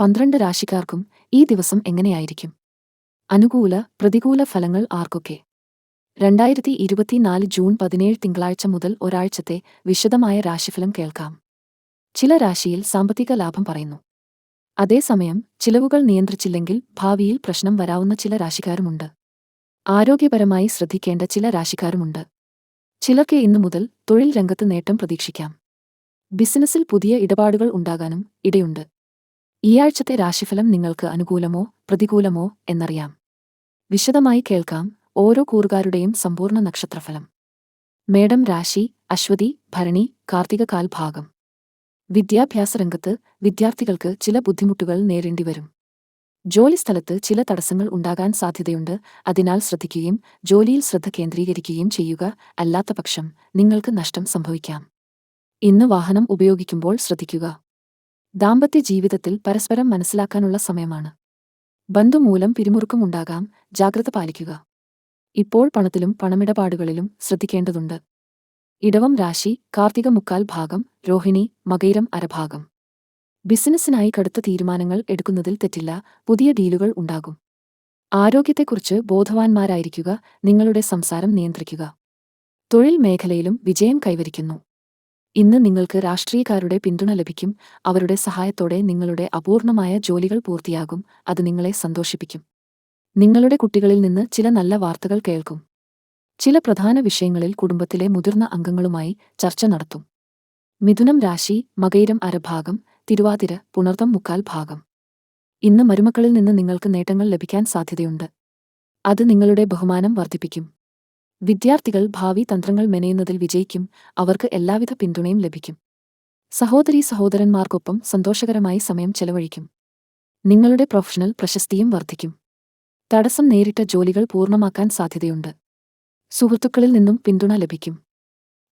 പന്ത്രണ്ട് രാശിക്കാർക്കും ഈ ദിവസം എങ്ങനെയായിരിക്കും? അനുകൂല പ്രതികൂല ഫലങ്ങൾ ആർക്കൊക്കെ? രണ്ടായിരത്തി ഇരുപത്തിനാല് ജൂൺ പതിനേഴ് തിങ്കളാഴ്ച മുതൽ ഒരാഴ്ചത്തെ വിശദമായ രാശിഫലം കേൾക്കാം. ചില രാശിയിൽ സാമ്പത്തിക ലാഭം പറയുന്നു. അതേസമയം ചിലവുകൾ നിയന്ത്രിച്ചില്ലെങ്കിൽ ഭാവിയിൽ പ്രശ്നം വരാവുന്ന ചില രാശിക്കാരുമുണ്ട്. ആരോഗ്യപരമായി ശ്രദ്ധിക്കേണ്ട ചില രാശിക്കാരുമുണ്ട്. ചിലർക്ക് ഇന്നു മുതൽ തൊഴിൽ രംഗത്ത് നേട്ടം പ്രതീക്ഷിക്കാം. ബിസിനസ്സിൽ പുതിയ ഇടപാടുകൾ ഉണ്ടാകാനും ഇടയുണ്ട്. ഈയാഴ്ചത്തെ രാശിഫലം നിങ്ങൾക്ക് അനുകൂലമോ പ്രതികൂലമോ എന്നറിയാം. വിശദമായി കേൾക്കാം ഓരോ കൂറുകാരുടെയും സമ്പൂർണ നക്ഷത്രഫലം. മേഡം രാശി അശ്വതി ഭരണി കാർത്തിക കാൽഭാഗം വിദ്യാഭ്യാസ രംഗത്ത് വിദ്യാർത്ഥികൾക്ക് ചില ബുദ്ധിമുട്ടുകൾ നേരിടേണ്ടിവരും ജോലിസ്ഥലത്ത് ചില തടസ്സങ്ങൾ ഉണ്ടാകാൻ സാധ്യതയുണ്ട്. അതിനാൽ ശ്രദ്ധിക്കുകയും ജോലിയിൽ ശ്രദ്ധ കേന്ദ്രീകരിക്കുകയും ചെയ്യുക അല്ലാത്തപക്ഷം നിങ്ങൾക്ക് നഷ്ടം സംഭവിക്കാം. ഇന്ന് വാഹനം ഉപയോഗിക്കുമ്പോൾ ശ്രദ്ധിക്കുക. ദാമ്പത്യ ജീവിതത്തിൽ പരസ്പരം മനസ്സിലാക്കാനുള്ള സമയമാണ്. ബന്ധുമൂലം പിരിമുറുക്കം ഉണ്ടാകാം ജാഗ്രത പാലിക്കുക. ഇപ്പോൾ പണത്തിലും പണമിടപാടുകളിലും ശ്രദ്ധിക്കേണ്ടതുണ്ട്. ഇടവം രാശി കാർത്തിക മുക്കാൽ ഭാഗം രോഹിണി മകൈരം അരഭാഗം. ബിസിനസ്സിനായി കടുത്ത തീരുമാനങ്ങൾ എടുക്കുന്നതിൽ തെറ്റില്ല പുതിയ ഡീലുകൾ ഉണ്ടാകും. ആരോഗ്യത്തെക്കുറിച്ച് ബോധവാന്മാരായിരിക്കുക നിങ്ങളുടെ സംസാരം നിയന്ത്രിക്കുക. തൊഴിൽ മേഖലയിലും വിജയം കൈവരിക്കുന്നു. ഇന്ന് നിങ്ങൾക്ക് രാഷ്ട്രീയക്കാരുടെ പിന്തുണ ലഭിക്കും അവരുടെ സഹായത്തോടെ നിങ്ങളുടെ അപൂർണമായ ജോലികൾ പൂർത്തിയാകും അത് നിങ്ങളെ സന്തോഷിപ്പിക്കും. നിങ്ങളുടെ കുട്ടികളിൽ നിന്ന് ചില നല്ല വാർത്തകൾ കേൾക്കും. ചില പ്രധാന വിഷയങ്ങളിൽ കുടുംബത്തിലെ മുതിർന്ന അംഗങ്ങളുമായി ചർച്ച നടത്തും. മിഥുനം രാശി മകയിരം അരഭാഗം തിരുവാതിര പുണർതം മുക്കാൽ ഭാഗം. ഇന്ന് മരുമക്കളിൽ നിന്ന് നിങ്ങൾക്ക് നേട്ടങ്ങൾ ലഭിക്കാൻ സാധ്യതയുണ്ട്. അത് നിങ്ങളുടെ ബഹുമാനം വർദ്ധിപ്പിക്കും. വിദ്യാർത്ഥികൾ ഭാവി തന്ത്രങ്ങൾ മെനയുന്നതിൽ വിജയിക്കും അവർക്ക് എല്ലാവിധ പിന്തുണയും ലഭിക്കും. സഹോദരീ സഹോദരന്മാർക്കൊപ്പം സന്തോഷകരമായി സമയം ചെലവഴിക്കും. നിങ്ങളുടെ പ്രൊഫഷണൽ പ്രശസ്തിയും വർദ്ധിക്കും. തടസ്സം നേരിട്ട ജോലികൾ പൂർണമാക്കാൻ സാധ്യതയുണ്ട്. സുഹൃത്തുക്കളിൽ നിന്നും പിന്തുണ ലഭിക്കും.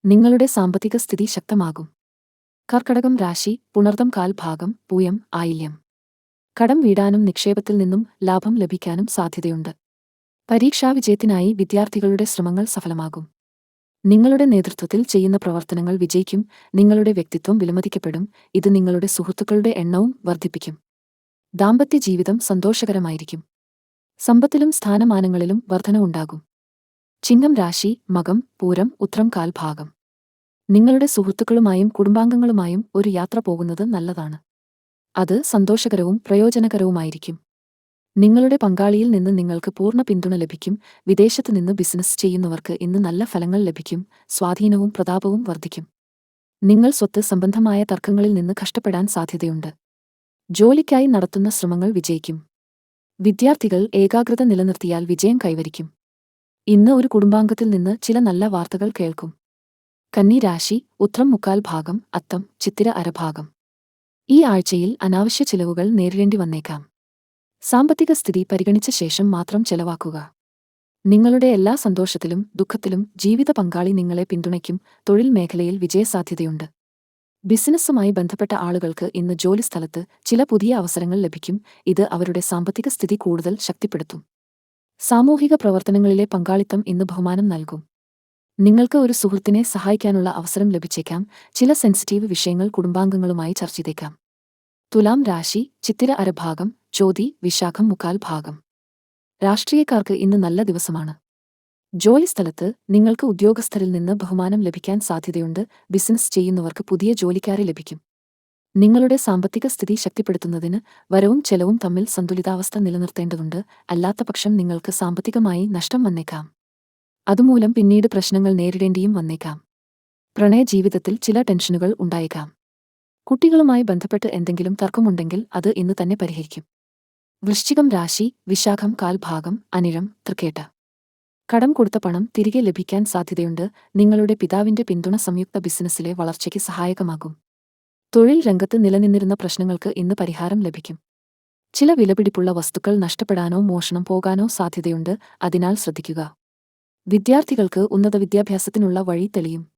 നിങ്ങളുടെ സാമ്പത്തിക സ്ഥിതി ശക്തമാകും. കർക്കടകം രാശി പുണർതം കാൽ ഭാഗം പൂയം ആയില്യം. കടം വീടാനും നിക്ഷേപത്തിൽ നിന്നും ലാഭം ലഭിക്കാനും സാധ്യതയുണ്ട്. പരീക്ഷാവിജയത്തിനായി വിദ്യാർത്ഥികളുടെ ശ്രമങ്ങൾ സഫലമാകും. നിങ്ങളുടെ നേതൃത്വത്തിൽ ചെയ്യുന്ന പ്രവർത്തനങ്ങൾ വിജയിക്കും നിങ്ങളുടെ വ്യക്തിത്വം വിലമതിക്കപ്പെടും ഇത് നിങ്ങളുടെ സുഹൃത്തുക്കളുടെ എണ്ണവും വർദ്ധിപ്പിക്കും. ദാമ്പത്യ ജീവിതം സന്തോഷകരമായിരിക്കും. സമ്പത്തിലും സ്ഥാനമാനങ്ങളിലും വർധനവുണ്ടാകും ചിങ്ങം രാശി മകം പൂരം ഉത്രം കാൽ ഭാഗം. നിങ്ങളുടെ സുഹൃത്തുക്കളുമായും കുടുംബാംഗങ്ങളുമായും ഒരു യാത്ര പോകുന്നത് നല്ലതാണ്. അത് സന്തോഷകരവും പ്രയോജനകരവുമായിരിക്കും. നിങ്ങളുടെ പങ്കാളിയിൽ നിന്ന് നിങ്ങൾക്ക് പൂർണ പിന്തുണ ലഭിക്കും. വിദേശത്തു നിന്ന് ബിസിനസ് ചെയ്യുന്നവർക്ക് ഇന്ന് നല്ല ഫലങ്ങൾ ലഭിക്കും. സ്വാധീനവും പ്രതാപവും വർദ്ധിക്കും. നിങ്ങൾ സ്വത്ത് സംബന്ധമായ തർക്കങ്ങളിൽ നിന്ന് കഷ്ടപ്പെടാൻ സാധ്യതയുണ്ട്. ജോലിക്കായി നടത്തുന്ന ശ്രമങ്ങൾ വിജയിക്കും. വിദ്യാർത്ഥികൾ ഏകാഗ്രത നിലനിർത്തിയാൽ വിജയം കൈവരിക്കും. ഇന്ന് ഒരു കുടുംബാംഗത്തിൽ നിന്ന് ചില നല്ല വാർത്തകൾ കേൾക്കും. കന്നി രാശി ഉത്രം മുക്കാൽ ഭാഗം അത്തം ചിത്തിര അരഭാഗം. ഈ ആഴ്ചയിൽ അനാവശ്യ ചിലവുകൾ നേരിടേണ്ടി വന്നേക്കാം. സാമ്പത്തിക സ്ഥിതി പരിഗണിച്ച ശേഷം മാത്രം ചെലവാക്കുക. നിങ്ങളുടെ എല്ലാ സന്തോഷത്തിലും ദുഃഖത്തിലും ജീവിത പങ്കാളി നിങ്ങളെ പിന്തുണയ്ക്കും തൊഴിൽ മേഖലയിൽ വിജയസാധ്യതയുണ്ട്. ബിസിനസ്സുമായി ബന്ധപ്പെട്ട ആളുകൾക്ക് ഇന്ന് ജോലിസ്ഥലത്ത് ചില പുതിയ അവസരങ്ങൾ ലഭിക്കും. ഇത് അവരുടെ സാമ്പത്തിക സ്ഥിതി കൂടുതൽ ശക്തിപ്പെടുത്തും. സാമൂഹിക പ്രവർത്തനങ്ങളിലെ പങ്കാളിത്തം ഇന്ന് ബഹുമാനം നൽകും. നിങ്ങൾക്ക് ഒരു സുഹൃത്തിനെ സഹായിക്കാനുള്ള അവസരം ലഭിച്ചേക്കാം. ചില സെൻസിറ്റീവ് വിഷയങ്ങൾ കുടുംബാംഗങ്ങളുമായി ചർച്ച ചെയ്തേക്കാം. തുലാം രാശി ചിത്തിര അരഭാഗം ചോതി വിശാഖം മുക്കാൽ ഭാഗം. രാഷ്ട്രീയക്കാർക്ക് ഇന്ന് നല്ല ദിവസമാണ്. ജോലിസ്ഥലത്ത് നിങ്ങൾക്ക് ഉദ്യോഗസ്ഥരിൽ നിന്ന് ബഹുമാനം ലഭിക്കാൻ സാധ്യതയുണ്ട്. ബിസിനസ് ചെയ്യുന്നവർക്ക് പുതിയ ജോലിക്കാരെ ലഭിക്കും. നിങ്ങളുടെ സാമ്പത്തിക സ്ഥിതി ശക്തിപ്പെടുത്തുന്നതിന് വരവും ചെലവും തമ്മിൽ സന്തുലിതാവസ്ഥ നിലനിർത്തേണ്ടതുണ്ട്. അല്ലാത്തപക്ഷം നിങ്ങൾക്ക് സാമ്പത്തികമായി നഷ്ടം വന്നേക്കാം. അതുമൂലം പിന്നീട് പ്രശ്നങ്ങൾ നേരിടേണ്ടിയും വന്നേക്കാം. പ്രണയ ജീവിതത്തിൽ ചില ടെൻഷനുകൾ ഉണ്ടായേക്കാം. കുട്ടികളുമായി ബന്ധപ്പെട്ട് എന്തെങ്കിലും തർക്കമുണ്ടെങ്കിൽ അത് ഇന്ന് തന്നെ പരിഹരിക്കും. വൃശ്ചികം രാശി വിശാഖം കാൽഭാഗം അനിഴം തൃക്കേട്ട. കടം കൊടുത്ത പണം തിരികെ ലഭിക്കാൻ സാധ്യതയുണ്ട്. നിങ്ങളുടെ പിതാവിന്റെ പിന്തുണ സംയുക്ത ബിസിനസ്സിലെ വളർച്ചയ്ക്ക് സഹായകമാകും. തൊഴിൽ രംഗത്ത് നിലനിന്നിരുന്ന പ്രശ്നങ്ങൾക്ക് ഇന്ന് പരിഹാരം ലഭിക്കും. ചില വിലപിടിപ്പുള്ള വസ്തുക്കൾ നഷ്ടപ്പെടാനോ മോഷണം പോകാനോ സാധ്യതയുണ്ട്. അതിനാൽ ശ്രദ്ധിക്കുക. വിദ്യാർത്ഥികൾക്ക് ഉന്നത വിദ്യാഭ്യാസത്തിനുള്ള വഴി തെളിയും.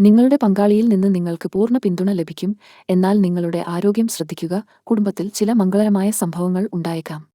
നിങ്ങളുടെ പങ്കാളിയിൽ നിന്ന് നിങ്ങൾക്ക് പൂർണ പിന്തുണ ലഭിക്കും. എന്നാൽ നിങ്ങളുടെ ആരോഗ്യം ശ്രദ്ധിക്കുക. കുടുംബത്തിൽ ചില മംഗളകരമായ സംഭവങ്ങൾ ഉണ്ടായേക്കാം.